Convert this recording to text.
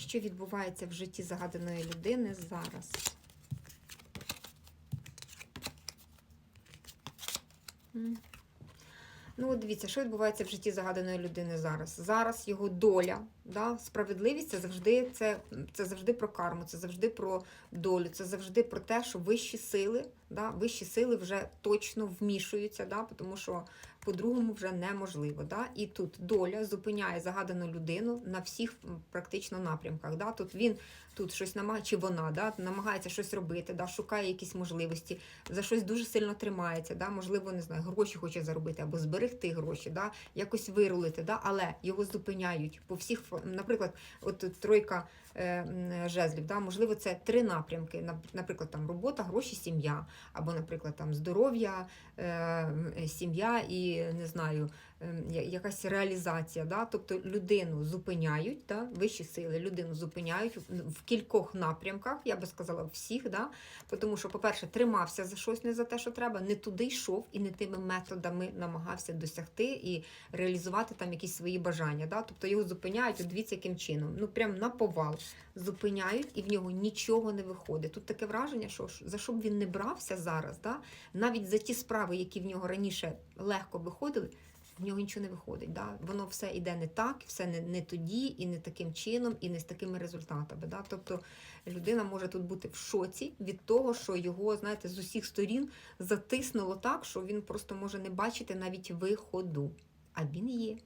Що відбувається в житті загаданої людини зараз? Ну, от дивіться, що відбувається в житті загаданої людини зараз. Зараз його доля, да? справедливість це завжди, це, це завжди про карму, це завжди про долю, це завжди про те, що вищі сили, да? вищі сили вже точно вмішуються, да? тому що по-другому вже неможливо. Да? І тут доля зупиняє загадану людину на всіх практично напрямках. Да? Тут він тут щось намагає, чи вона да? намагається щось робити, да? шукає якісь можливості, за щось дуже сильно тримається, да? можливо, не знаю, гроші хоче заробити або зберегти гроші, да? якось вирулити, да? але його зупиняють по всіх, наприклад, от тройка е, жезлів, да? можливо, це три напрямки, наприклад, там робота, гроші, сім'я, або, наприклад, там здоров'я, е, сім'я і не знаю, ем, якась реалізація. Да? Тобто людину зупиняють, да? вищі сили, людину зупиняють в- кількох напрямках, я би сказала, всіх, да? тому що, по-перше, тримався за щось не за те, що треба, не туди йшов і не тими методами намагався досягти і реалізувати там якісь свої бажання. Да? Тобто його зупиняють, от дивіться, яким чином. Ну прям на повал зупиняють, і в нього нічого не виходить. Тут таке враження, що за що б він не брався зараз, да? навіть за ті справи, які в нього раніше легко виходили. В нього нічого не виходить. Да? Воно все йде не так, все не, не тоді, і не таким чином, і не з такими результатами. Да? Тобто людина може тут бути в шоці від того, що його, знаєте, з усіх сторін затиснуло так, що він просто може не бачити навіть виходу. А він є.